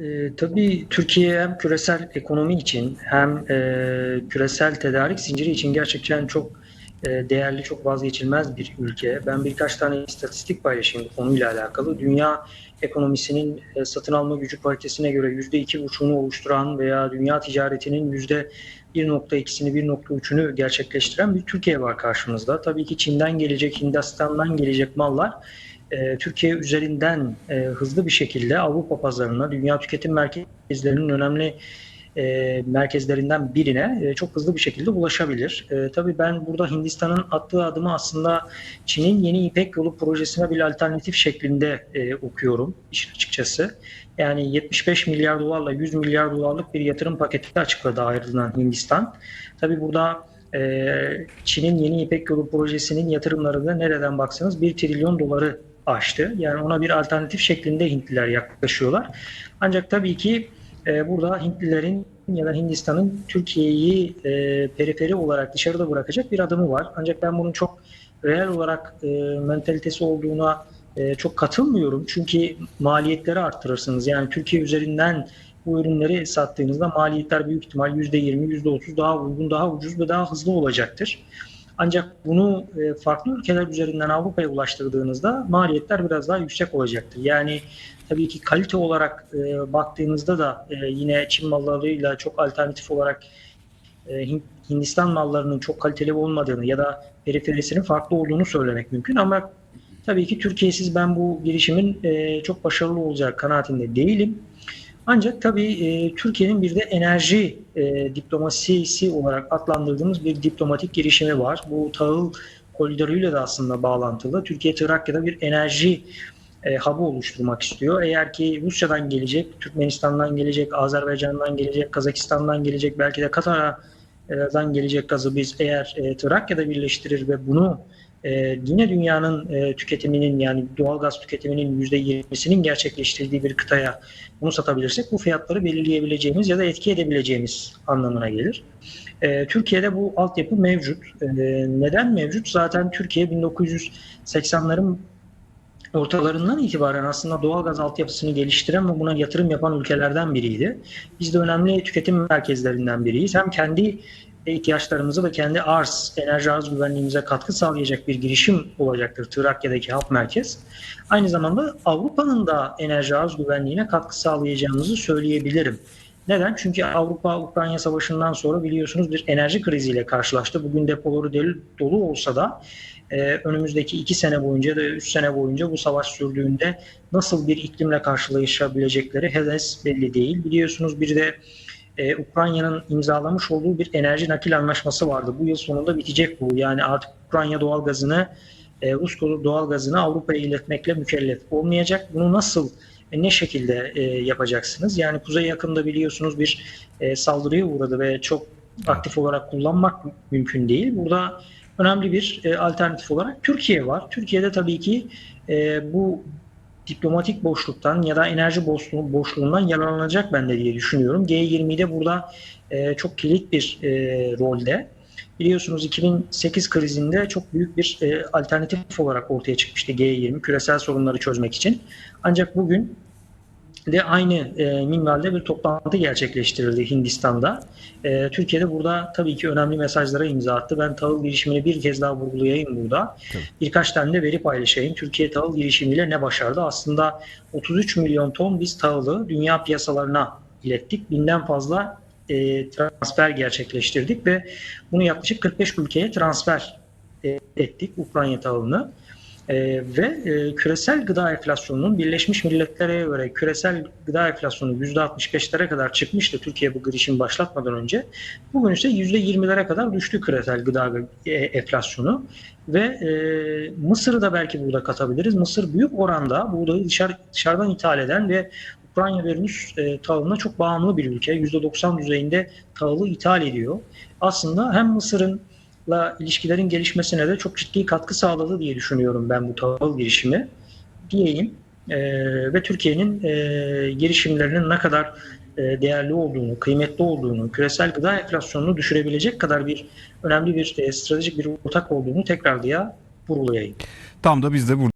Ee, tabii Türkiye hem küresel ekonomi için hem e, küresel tedarik zinciri için gerçekten çok e, değerli, çok vazgeçilmez bir ülke. Ben birkaç tane istatistik paylaşayım bu konuyla alakalı. Dünya ekonomisinin e, satın alma gücü paritesine göre %2,5'unu oluşturan veya dünya ticaretinin %1.2'sini, 1.3'ünü gerçekleştiren bir Türkiye var karşımızda. Tabii ki Çin'den gelecek, Hindistan'dan gelecek mallar e, Türkiye üzerinden e, hızlı bir şekilde Avrupa pazarına, dünya tüketim merkezlerinin önemli e, merkezlerinden birine çok hızlı bir şekilde ulaşabilir. E, tabii ben burada Hindistan'ın attığı adımı aslında Çin'in yeni İpek Yolu projesine bir alternatif şeklinde okuyorum işin açıkçası. Yani 75 milyar dolarla 100 milyar dolarlık bir yatırım paketi açıkladı ayrılan Hindistan. Tabii burada Çin'in yeni İpek Yolu projesinin yatırımları da nereden baksanız 1 trilyon doları aştı. Yani ona bir alternatif şeklinde Hintliler yaklaşıyorlar. Ancak tabii ki e, burada Hintlilerin ya da Hindistan'ın Türkiye'yi e, periferi olarak dışarıda bırakacak bir adımı var. Ancak ben bunun çok reel olarak e, mentalitesi olduğuna e, çok katılmıyorum. Çünkü maliyetleri arttırırsınız. Yani Türkiye üzerinden bu ürünleri sattığınızda maliyetler büyük ihtimal %20, %30 daha uygun, daha ucuz ve daha hızlı olacaktır. Ancak bunu e, farklı ülkeler üzerinden Avrupa'ya ulaştırdığınızda maliyetler biraz daha yüksek olacaktır. Yani tabii ki kalite olarak e, baktığınızda da e, yine Çin mallarıyla çok alternatif olarak Hindistan mallarının çok kaliteli olmadığını ya da periferisinin farklı olduğunu söylemek mümkün ama tabii ki Türkiye'siz ben bu girişimin çok başarılı olacağı kanaatinde değilim. Ancak tabii e, Türkiye'nin bir de enerji e, diplomasisi olarak adlandırdığımız bir diplomatik girişimi var. Bu tahıl koridoruyla da aslında bağlantılı. Türkiye Trakya'da bir enerji e, hub'ı oluşturmak istiyor. Eğer ki Rusya'dan gelecek, Türkmenistan'dan gelecek, Azerbaycan'dan gelecek, Kazakistan'dan gelecek, belki de Katar'dan gelecek gazı biz eğer e, Trakya'da birleştirir ve bunu ee, yine dünyanın e, tüketiminin yani doğal gaz tüketiminin %20'sinin gerçekleştirdiği bir kıtaya bunu satabilirsek bu fiyatları belirleyebileceğimiz ya da etki edebileceğimiz anlamına gelir. Ee, Türkiye'de bu altyapı mevcut. Ee, neden mevcut? Zaten Türkiye 1980'ların ortalarından itibaren aslında doğal gaz altyapısını geliştiren ve buna yatırım yapan ülkelerden biriydi. Biz de önemli tüketim merkezlerinden biriyiz. Hem kendi ihtiyaçlarımızı ve kendi arz, enerji arz güvenliğimize katkı sağlayacak bir girişim olacaktır Trakya'daki hap merkez. Aynı zamanda Avrupa'nın da enerji arz güvenliğine katkı sağlayacağımızı söyleyebilirim. Neden? Çünkü Avrupa-Ukrayna savaşından sonra biliyorsunuz bir enerji kriziyle karşılaştı. Bugün depoları dolu olsa da e, önümüzdeki iki sene boyunca da üç sene boyunca bu savaş sürdüğünde nasıl bir iklimle karşılaşabilecekleri henüz belli değil. Biliyorsunuz bir de e, Ukrayna'nın imzalamış olduğu bir enerji nakil anlaşması vardı. Bu yıl sonunda bitecek bu. Yani artık Ukrayna doğalgazını e, Rus doğalgazını Avrupa'ya iletmekle mükellef olmayacak. Bunu nasıl e, ne şekilde e, yapacaksınız? Yani kuzey yakında biliyorsunuz bir e, saldırıya uğradı ve çok aktif olarak kullanmak mümkün değil. Burada önemli bir e, alternatif olarak Türkiye var. Türkiye'de tabii ki e, bu diplomatik boşluktan ya da enerji boşluğu, boşluğundan yararlanacak ben de diye düşünüyorum. G20'de burada e, çok kilit bir e, rolde. Biliyorsunuz 2008 krizinde çok büyük bir e, alternatif olarak ortaya çıkmıştı G20 küresel sorunları çözmek için. Ancak bugün de aynı e, minvalde bir toplantı gerçekleştirildi Hindistan'da. E, Türkiye'de burada tabii ki önemli mesajlara imza attı. Ben tahıl girişimini bir kez daha vurgulayayım burada. Tabii. Birkaç tane de veri paylaşayım. Türkiye tahıl girişimiyle ne başardı? Aslında 33 milyon ton biz tahılı dünya piyasalarına ilettik. Binden fazla e, transfer gerçekleştirdik ve bunu yaklaşık 45 ülkeye transfer e, ettik Ukrayna tahılını. Ee, ve e, küresel gıda enflasyonunun Birleşmiş Milletler'e göre küresel gıda enflasyonu %65'lere kadar çıkmıştı Türkiye bu girişim başlatmadan önce. Bugün ise %20'lere kadar düştü küresel gıda e, enflasyonu ve e, Mısır'ı da belki burada katabiliriz. Mısır büyük oranda buğdayı dışarı, dışarıdan ithal eden ve Ukrayna ve Rus e, tahılına çok bağımlı bir ülke. %90 düzeyinde tahılı ithal ediyor. Aslında hem Mısır'ın ilişkilerin gelişmesine de çok ciddi katkı sağladı diye düşünüyorum ben bu tahıl girişimi diyeyim. E, ve Türkiye'nin e, girişimlerinin ne kadar e, değerli olduğunu, kıymetli olduğunu, küresel gıda enflasyonunu düşürebilecek kadar bir önemli bir e, stratejik bir ortak olduğunu tekrar diye vurgulayayım. Tam da biz de burada